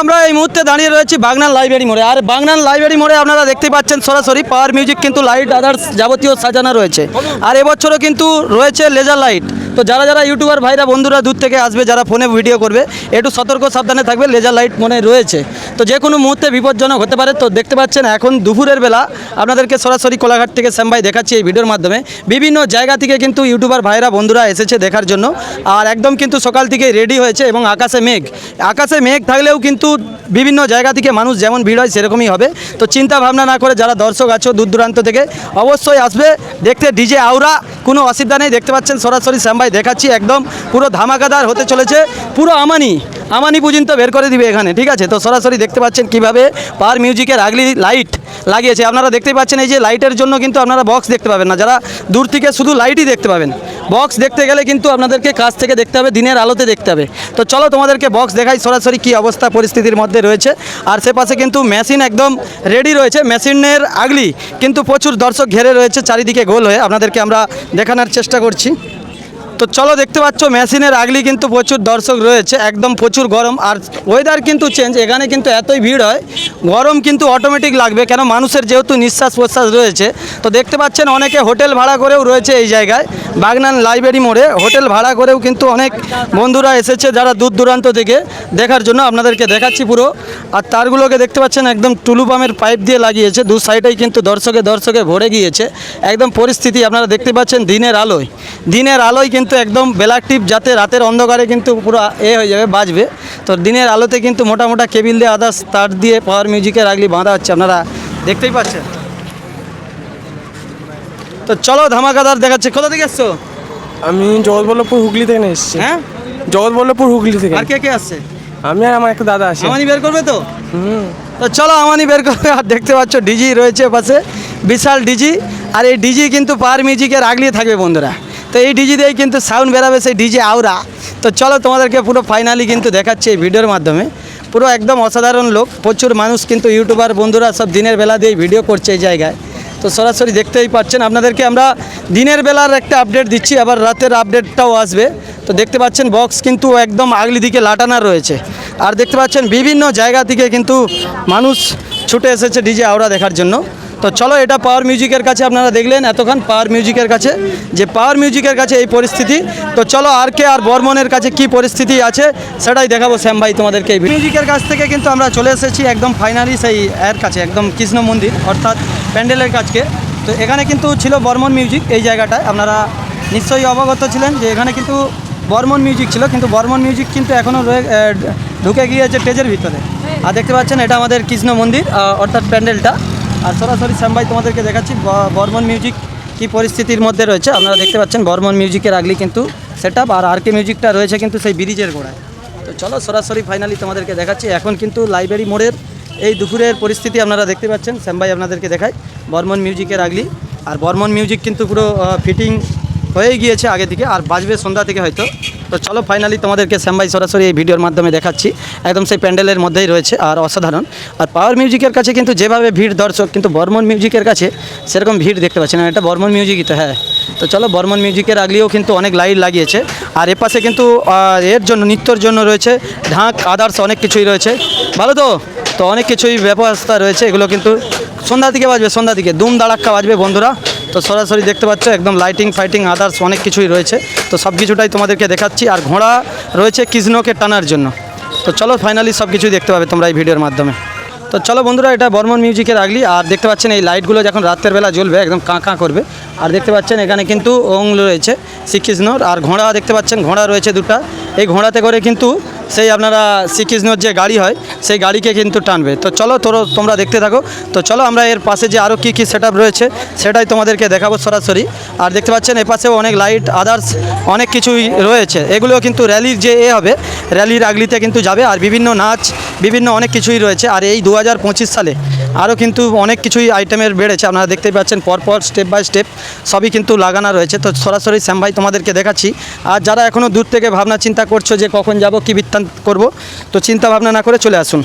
আমরা এই মুহূর্তে দাঁড়িয়ে রয়েছি বাগনান লাইব্রেরি মোড়ে। আর বাগনান লাইব্রেরি মোড়ে আপনারা দেখতে পাচ্ছেন সরাসরি পাওয়ার মিউজিক কিন্তু লাইট, আদার্স যাবতীয় সাজানো রয়েছে। আর এবছরও কিন্তু রয়েছে লেজার লাইট। তো যারা যারা ইউটিউবার ভাইরা, বন্ধুরা দূর থেকে আসবে, যারা ফোনে ভিডিও করবে, একটু সতর্ক সাবধানে থাকবে, লেজার লাইট মনে রয়েছে। তো যে কোনো মুহূর্তে বিপজ্জনক হতে পারে। তো দেখতে পাচ্ছেন এখন দুপুরের বেলা আপনাদেরকে সরাসরি কোলাঘাট থেকে শ্যামভাই দেখাচ্ছি এই ভিডিওর মাধ্যমে। বিভিন্ন জায়গা থেকে কিন্তু ইউটিউবার ভাইরা, বন্ধুরা এসেছে দেখার জন্য। আর একদম কিন্তু সকাল থেকে রেডি হয়েছে এবং আকাশে মেঘ। আকাশে মেঘ থাকলেও কিন্তু বিভিন্ন জায়গা থেকে মানুষ যেমন ভিড় হয় সেরকমই হবে। তো চিন্তা ভাবনা না করে যারা দর্শক আছো দূর দূরান্ত থেকে, অবশ্যই আসবে। দেখতে ডিজে আউরা কোনো অসুবিধা নেই। দেখতে পাচ্ছেন সরাসরি শ্যামভাই দেখাচ্ছি, একদম পুরো ধামাকাদার হতে চলেছে। পুরো আমানি আমানি পর্যন্ত বের করে দিবে এখানে, ঠিক আছে? তো সরাসরি দেখতে পাচ্ছেন কীভাবে পার মিউজিকের আগলি লাইট লাগিয়েছে। আপনারা দেখতে পাচ্ছেন এই যে লাইটের জন্য কিন্তু আপনারা বক্স দেখতে পাবেন না। যারা দূর থেকে শুধু লাইটই দেখতে পাবেন। বক্স দেখতে গেলে কিন্তু আপনাদেরকে কাছ থেকে দেখতে হবে, দিনের আলোতে দেখতে হবে। তো চলো তোমাদেরকে বক্স দেখাই সরাসরি কি অবস্থা পরিস্থিতির মধ্যে রয়েছে। আর সে পাশে কিন্তু মেশিন একদম রেডি রয়েছে মেশিনের আগলি। কিন্তু প্রচুর দর্শক ঘেরে রয়েছে, চারিদিকে গোল হয়ে। আপনাদেরকে আমরা দেখানোর চেষ্টা করছি। তো চলো দেখতে পাচ্ছ, মেশিনের আগলি কিন্তু প্রচুর দর্শক রয়েছে, একদম প্রচুর গরম। আর ওয়েদার কিন্তু চেঞ্জ এখানে কিন্তু এতই ভিড় হয়, গরম কিন্তু অটোমেটিক লাগবে, কেন মানুষের যেহেতু নিঃশ্বাস প্রশ্বাস রয়েছে। তো দেখতে পাচ্ছেন, অনেকে হোটেল ভাড়া করেও রয়েছে এই জায়গায়, বাগনান লাইব্রেরি মোড়ে। হোটেল ভাড়া করেও কিন্তু অনেক বন্ধুরা এসেছে যারা দূর দূরান্ত থেকে দেখার জন্য, আপনাদেরকে দেখাচ্ছি পুরো। আর তারগুলোকে দেখতে পাচ্ছেন, একদম টুলু পাম্পের পাইপ দিয়ে লাগিয়েছে, দু সাইডেই কিন্তু দর্শকে দর্শকে ভরে গিয়েছে। একদম পরিস্থিতি আপনারা দেখতে পাচ্ছেন, দিনের আলোয়। দিনের আলোয় কিন্তু একদম ব্ল্যাক টিপ যাতে রাতের অন্ধকারে কিন্তু পুরো এ হয়ে যাবে বাজবে। তো দিনের আলোতে কিন্তু মোটা মোটা কেবিল দিয়ে আদার্স তার দিয়ে পাওয়ার মিউজিকের আগলি বাঁধা হচ্ছে আপনারা দেখতেই পাচ্ছেন। তো চলো ধামাকাদার দেখাচ্ছে কোথা থেকে এসছো আমি জগৎবল্লভপুর হুগলি থেকে এসেছি। হ্যাঁ? জগৎবল্লভপুর হুগলি থেকে। আর কে কে আসছে? আমি আর আমার একটা দাদা আছে। আমানি বের করবে তো? হুম। তো চলো আমানি বের করবে আর দেখতে পাচ্ছ ডিজি রয়েছে পাশে বিশাল ডিজি। আর এই ডিজি কিন্তু পার মিউজিকের আগলিয়ে থাকবে বন্ধুরা। তো এই ডিজি দিয়েই কিন্তু সাউন্ড বেরাবে সেই ডিজে আউরা তো চলো তোমাদেরকে পুরো ফাইনালি কিন্তু দেখাচ্ছি এই ভিডিওর মাধ্যমে। পুরো একদম অসাধারণ লোক, প্রচুর মানুষ কিন্তু ইউটিউবার বন্ধুরা সব দিনের বেলা দিয়ে ভিডিও করছে এই জায়গায়। তো সরাসরি দেখতেই পাচ্ছেন, আপনাদেরকে আমরা দিনের বেলার একটা আপডেট দিচ্ছি, আবার রাতের আপডেটটাও আসবে। তো দেখতে পাচ্ছেন বক্স কিন্তু একদম আগলি দিকে লাটানা রয়েছে। আর দেখতে পাচ্ছেন, বিভিন্ন জায়গা থেকে কিন্তু মানুষ ছুটে এসেছে ডিজে আওড়া দেখার জন্য। তো চলো, এটা পাওয়ার মিউজিকের কাছে আপনারা দেখলেন এতক্ষণ পাওয়ার মিউজিকের কাছে, যে পাওয়ার মিউজিকের কাছে এই পরিস্থিতি। তো চলো আর কে আর বর্মনের কাছে কি পরিস্থিতি আছে, সেটাই দেখাবো। শ্যাম ভাই, তোমাদেরকে এই মিউজিকের কাছ থেকে কিন্তু আমরা চলে এসেছি একদম ফাইনালি সেই এর কাছে, একদম কৃষ্ণ মন্দির, অর্থাৎ প্যান্ডেলের কাছকে। তো এখানে কিন্তু ছিল বর্মন মিউজিক এই জায়গাটায়। আপনারা নিশ্চয়ই অবগত ছিলেন যে এখানে কিন্তু বর্মন মিউজিক ছিল, কিন্তু বর্মন মিউজিক কিন্তু এখনও ঢুকে গিয়েছে স্টেজের ভিতরে। আর দেখতে পাচ্ছেন, এটা আমাদের কৃষ্ণ মন্দির অর্থাৎ প্যান্ডেলটা আর সরাসরি শ্যামবাই তোমাদেরকে দেখাচ্ছি বর্মন মিউজিক কী পরিস্থিতির মধ্যে রয়েছে। আপনারা দেখতে পাচ্ছেন বর্মন মিউজিকের আগলি কিন্তু সেট আর আর কে মিউজিকটা রয়েছে কিন্তু সেই ব্রিজের গোড়ায়। তো চলো সরাসরি ফাইনালি তোমাদেরকে দেখাচ্ছি। এখন কিন্তু লাইব্রেরি মোড়ের এই দুপুরের পরিস্থিতি আপনারা দেখতে পাচ্ছেন। শ্যামবাই আপনাদেরকে দেখায় বর্মন মিউজিকের আগলি। আর বর্মন মিউজিক কিন্তু পুরো ফিটিং হয়ে গিয়েছে আগে থেকে, আর বাজবে সন্ধ্যা থেকে হয়তো। তো চলো ফাইনালি তোমাদেরকে শ্যামভাই সরাসরি এই ভিডিওর মাধ্যমে দেখাচ্ছি। একদম সেই প্যান্ডেলের মধ্যেই রয়েছে, আর অসাধারণ। আর পাওয়ার মিউজিকের কাছে কিন্তু যেভাবে ভিড় দর্শক, কিন্তু বর্মন মিউজিকের কাছে সেরকম ভিড় দেখতে পাচ্ছি না। এটা বর্মন মিউজিকই তো হ্যাঁ। তো চলো বর্মন মিউজিকের আগলিও কিন্তু অনেক লাইট লাগিয়েছে। আর এপাশে কিন্তু এর জন্য, নৃত্যর জন্য রয়েছে ঢাক আদার্স অনেক কিছুই রয়েছে। ভালো তো? তো অনেক কিছুই ব্যবস্থা রয়েছে। এগুলো কিন্তু সন্ধ্যা দিকে বাজবে, সন্ধ্যা দিকে দুম দাড়াক্কা বাজবে বন্ধুরা। তো সরাসরি দেখতে পাচ্ছ, একদম লাইটিং ফাইটিং আদার্স অনেক কিছুই রয়েছে। তো সব কিছুটাই তোমাদেরকে দেখাচ্ছি, আর ঘোড়া রয়েছে কৃষ্ণকে টানার জন্য। তো চলো ফাইনালি সব কিছুই দেখতে পাবে তোমরা এই ভিডিওর মাধ্যমে। তো চলো বন্ধুরা, এটা বর্মন মিউজিকের আগলি, আর দেখতে পাচ্ছেন এই লাইটগুলো যখন রাতের বেলা জ্বলবে, একদম কাঁ করবে। আর দেখতে পাচ্ছেন এখানে কিন্তু ওং রয়েছে শ্রীকৃষ্ণর, আর ঘোড়া দেখতে পাচ্ছেন, ঘোড়া রয়েছে দুটা। এই ঘোড়াতে করে কিন্তু সেই আপনারা শ্রীকৃষ্ণর যে গাড়ি হয়, সেই গাড়িকে কিন্তু টানবে। তো চলো তোর, তোমরা দেখতে থাকো। তো চলো আমরা এর পাশে যে আরও কী কী সেট রয়েছে, সেটাই তোমাদেরকে দেখাবো সরাসরি। আর দেখতে পাচ্ছেন, এ পাশেও অনেক লাইট আদার্স অনেক কিছুই রয়েছে। এগুলো কিন্তু র্যালির যে এ হবে র্যালির আগলিতে কিন্তু যাবে। আর বিভিন্ন নাচ, বিভিন্ন অনেক কিছুই রয়েছে। আর এই দু হাজার পঁচিশ সালে আরও কিন্তু অনেক কিছুই আইটেমের বেড়েছে। আপনারা দেখতেই পাচ্ছেন, পরপর স্টেপ বাই স্টেপ সবই কিন্তু লাগানো রয়েছে। তো সরাসরি শ্যাম ভাই তোমাদেরকে দেখাচ্ছি। আর যারা এখনও দূর থেকে ভাবনা চিন্তা করছ যে কখন যাব, কী বৃত্তান্ত করব, তো চিন্তা ভাবনা না করে চলে আসুন।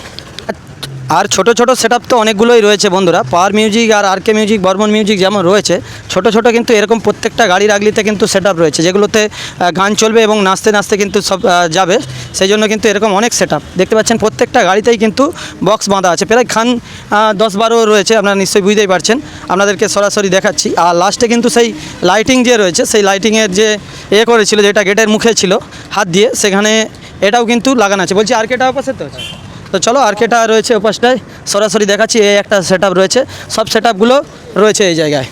আর ছোট ছোট সেট তো অনেকগুলোই রয়েছে বন্ধুরা। পাওয়ার মিউজিক আর R K music Burman music যেমন রয়েছে, ছোট ছোট কিন্তু এরকম প্রত্যেকটা গাড়ির আগলিতে কিন্তু সেট রয়েছে, যেগুলোতে গান চলবে এবং নাচতে নাচতে কিন্তু সব যাবে। সেই জন্য কিন্তু এরকম অনেক সেট দেখতে পাচ্ছেন প্রত্যেকটা গাড়িতেই কিন্তু বক্স বাঁধা আছে। প্রায় খান দশ বারো রয়েছে, আপনারা নিশ্চয়ই বুঝতেই পারছেন। আপনাদেরকে সরাসরি দেখাচ্ছি। আর লাস্টে কিন্তু সেই লাইটিং যে রয়েছে, সেই লাইটিংয়ের যে এ করেছিল, যেটা গেটের মুখে ছিল, হাত দিয়ে, সেখানে এটাও কিন্তু লাগানো আছে। বলছি আর কেটা পাশে তো? তো চলো, আর্কেটা রয়েছে ওপাশটায়। সরাসরি দেখাচ্ছি, এই একটা সেট রয়েছে। সব সেট রয়েছে এই জায়গায়।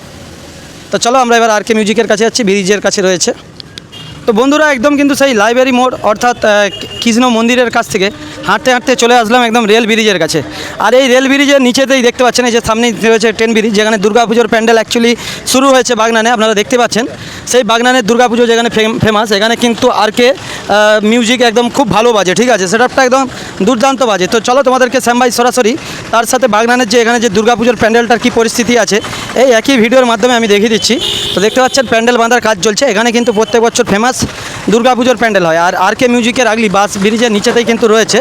তো চলো, আমরা এবার আর কে মিউজিকের কাছে যাচ্ছি ব্রিজের কাছে রয়েছে। তো বন্ধুরা, একদম কিন্তু সেই লাইব্রেরি মোড়, অর্থাৎ কৃষ্ণ মন্দিরের কাছ থেকে হাঁটতে হাঁটতে চলে আসলাম একদম রেল ব্রিজের কাছে। আর এই রেল ব্রিজের নিচেতেই দেখতে পাচ্ছেন, এই যে সামনেই রয়েছে ট্রেন ব্রিজ যেখানে দুর্গাপুজোর প্যান্ডেল অ্যাকচুয়ালি শুরু হয়েছে বাগনানে, আপনারা দেখতে পাচ্ছেন। সেই বাগনানের দুর্গাপুজো যেখানে ফেমাস এখানে কিন্তু আর কে মিউজিক একদম খুব ভালো বাজে, ঠিক আছে? সেটআপটা একদম দুর্দান্ত বাজে। তো চলো তোমাদেরকে শ্যামবাই সরাসরি, তার সাথে বাগনানের যে এখানে যে দুর্গাপুজোর প্যান্ডেলটার কী পরিস্থিতি আছে, এই একই ভিডিওর মাধ্যমে আমি দেখিয়ে দিচ্ছি। তো দেখতে পাচ্ছেন, প্যান্ডেল বাঁধার কাজ চলছে। এখানে কিন্তু প্রত্যেক বছর ফেমাস দুর্গাপুজোর প্যান্ডেল হয়। আর আর কে মিউজিকের আগলি বাস ব্রিজের নিচেতেই কিন্তু রয়েছে।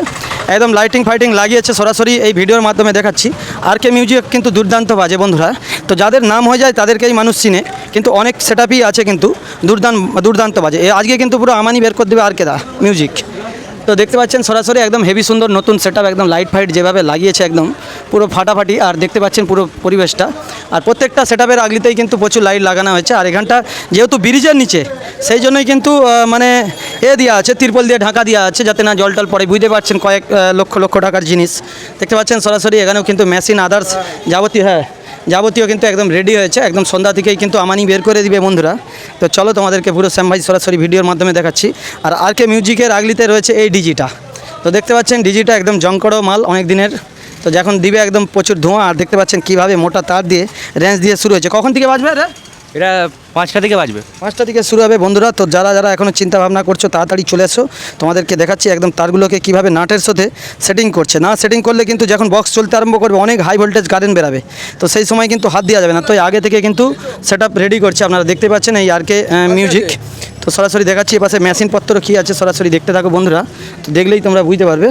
একদম লাইটিং ফাইটিং লাগিয়েছে সরাসরি এই ভিডিওর মাধ্যমে দেখাচ্ছি। আর কে মিউজিক কিন্তু দুর্দান্ত বাজে বন্ধুরা। তো যাদের নাম হয়ে যায় তাদেরকেই মানুষ চিনে, কিন্তু অনেক সেট আছে কিন্তু দুর্দান্ত দুর্দান্ত বাজে। আজকে কিন্তু পুরো আমানি বের করে দেবে আর কে দা মিউজিক তো দেখতে পাচ্ছেন সরাসরি একদম হেভি সুন্দর নতুন সেট একদম লাইট ফাইট যেভাবে লাগিয়েছে একদম। পুরো ফাটাফাটি, আর দেখতে পাচ্ছেন পুরো পরিবেশটা। আর প্রত্যেকটা সেটআপের আগলিতেই কিন্তু প্রচুর লাইট লাগানো হয়েছে। আর এখানটা যেহেতু ব্রিজের নিচে, সেই জন্যই কিন্তু মানে এ দেওয়া আছে, তিরপল দিয়ে ঢাকা দেওয়া আছে, যাতে না জল টল পড়ে। বুঝতে পারছেন কয়েক লক্ষ লক্ষ টাকার জিনিস। দেখতে পাচ্ছেন সরাসরি এখানেও কিন্তু মেশিন আদার্স যাবতীয় হ্যাঁ যাবতীয় কিন্তু একদম রেডি হয়েছে। একদম সন্ধ্যা থেকেই কিন্তু আমানি বের করে দিবে বন্ধুরা। তো চলো তোমাদেরকে পুরো শ্যাম ভাই সরাসরি ভিডিওর মাধ্যমে দেখাচ্ছি। আর আর কে মিউজিকের আগলিতে রয়েছে এই ডিজিটা। তো দেখতে পাচ্ছেন ডিজিটা একদম জঙ্কড়ো মাল, অনেক দিনের তো যখন দিবে একদম প্রচুর ধোঁয়া আর দেখতে পাচ্ছেন কীভাবে মোটা তার দিয়ে রেঞ্জ দিয়ে শুরু হয়েছে। কখন থেকে বাজবে রে এটা পাঁচটা থেকে বাজবে। পাঁচটা থেকে শুরু হবে বন্ধুরা। তো যারা যারা এখনও চিন্তা ভাবনা করছ তাড়াতাড়ি চলে এসো। তোমাদেরকে দেখাচ্ছি একদম তারগুলোকে কীভাবে নাটের সাথে সেটিং করছে। না সেটিং করলে কিন্তু যখন বক্স চলতে আরম্ভ করবে অনেক হাই ভোল্টেজ কারেন্ট বেরাবে। তো সেই সময় কিন্তু হাত দেওয়া যাবে না। তো আগে থেকে কিন্তু সেট রেডি করছে। আপনারা দেখতে পাচ্ছেন এই আর কে মিউজিক তো সরাসরি দেখাচ্ছি এপাশে মেশিনপত্র কী আছে সরাসরি দেখতে থাকো বন্ধুরা। তো দেখলেই তোমরা বুঝতে পারবে।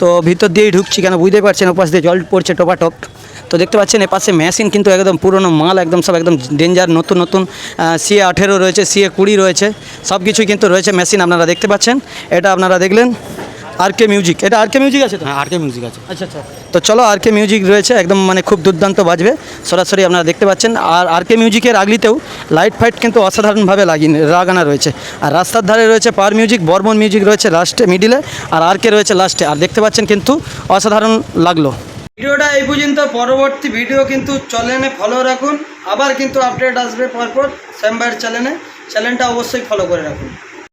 তো ভিতর দিয়েই ঢুকছি কেন বুঝতে পারছেন, ওপাশ দিয়ে জল পড়ছে টপাটপ। তো দেখতে পাচ্ছেন এপাশে মেশিন কিন্তু একদম পুরনো মাল, একদম সব একদম ডেঞ্জার, নতুন নতুন সিএ আঠেরো রয়েছে, সিএ কুড়ি রয়েছে সব কিছুই কিন্তু রয়েছে মেশিন আপনারা দেখতে পাচ্ছেন। এটা আপনারা দেখলেন আর কে মিউজিক এটা আর কে মিউজিক আছে তো? হ্যাঁ আর কে মিউজিক আছে। আচ্ছা আচ্ছা। তো চলো আর কে মিউজিক রয়েছে একদম মানে খুব দুর্দান্ত বাজবে। সরাসরি আপনারা দেখতে পাচ্ছেন আর আর কে মিউজিকের আগলিতেও লাইট ফাইট কিন্তু অসাধারণভাবে লাগিয়ে লাগানো রয়েছে। আর রাস্তার ধারে রয়েছে পার মিউজিক বর্মন মিউজিক রয়েছে লাস্টে মিডিলে আর আর কে রয়েছে লাস্টে আর দেখতে পাচ্ছেন কিন্তু অসাধারণ লাগল। ভিডিওটা এই পর্যন্ত পরবর্তী ভিডিও কিন্তু চ্যানেলে ফলো রাখুন। আবার কিন্তু আপডেট আসবে পরপর শ্যামবাইয়ের চ্যানেলে চ্যানেলটা অবশ্যই ফলো করে রাখুন।